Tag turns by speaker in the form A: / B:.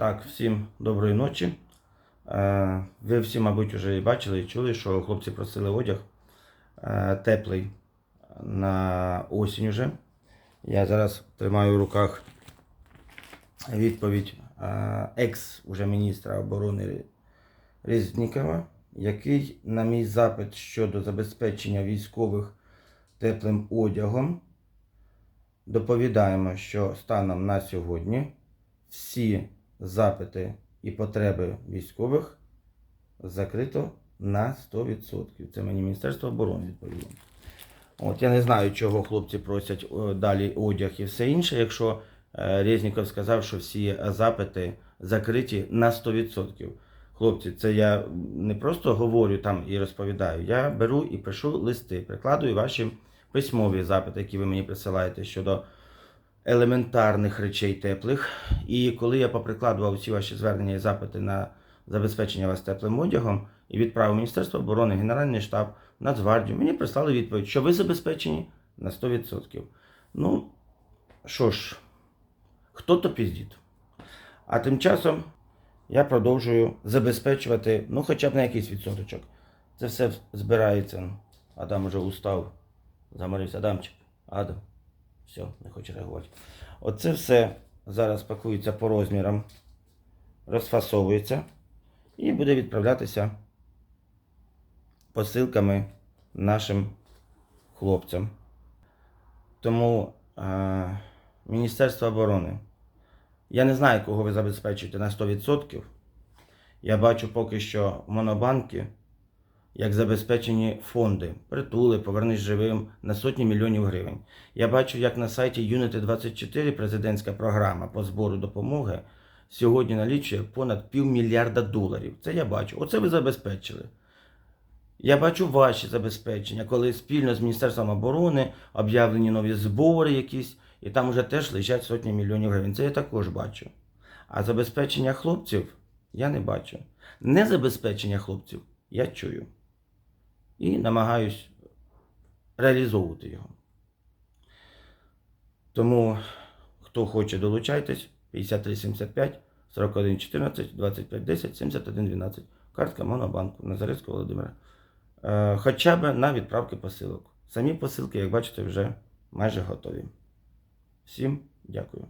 A: Так, всім доброї ночі. Е, Ви всі, мабуть, вже і бачили і чули, що хлопці просили одяг е, теплий на осінь уже. Я зараз тримаю в руках відповідь е, екс уже міністра оборони Резнікова, який на мій запит щодо забезпечення військових теплим одягом доповідаємо, що станом на сьогодні всі запити і потреби військових закрито на 100%. Це мені Міністерство оборони відповіло. От я не знаю, чого хлопці просять далі одяг і все інше, якщо е, Резніков сказав, що всі запити закриті на 100%. Хлопці, це я не просто говорю там і розповідаю. Я беру і пишу листи, прикладую ваші письмові запити, які ви мені присилаєте щодо елементарних речей теплих. І коли я поприкладував всі ваші звернення і запити на забезпечення вас теплим одягом і відправив Міністерство оборони, Генеральний штаб, Нацгвардію, мені прислали відповідь, що ви забезпечені на 100%. Ну, що ж, хто то піздіт. А тим часом я продовжую забезпечувати, ну, хоча б на якийсь відсоточок. Це все збирається. Адам уже устав. Заморився Адамчик. Адам. Все, не хоче реагувати. Оце все зараз пакується по розмірам, розфасовується і буде відправлятися посилками нашим хлопцям. Тому е, Міністерство оборони. Я не знаю, кого ви забезпечуєте на 100%. Я бачу поки що монобанки, як забезпечені фонди, притули, повернись живим на сотні мільйонів гривень. Я бачу, як на сайті Unity 24 президентська програма по збору допомоги сьогодні налічує понад півмільярда доларів. Це я бачу. Оце ви забезпечили. Я бачу ваші забезпечення, коли спільно з Міністерством оборони об'явлені нові збори якісь, і там вже теж лежать сотні мільйонів гривень. Це я також бачу. А забезпечення хлопців я не бачу. Незабезпечення хлопців я чую. І намагаюсь реалізовувати його. Тому, хто хоче, долучайтесь 5375 4114 2510 7112. Картка Монобанку Назарецького Володимира. Е, Хоча б на відправки посилок. Самі посилки, як бачите, вже майже готові. Всім дякую.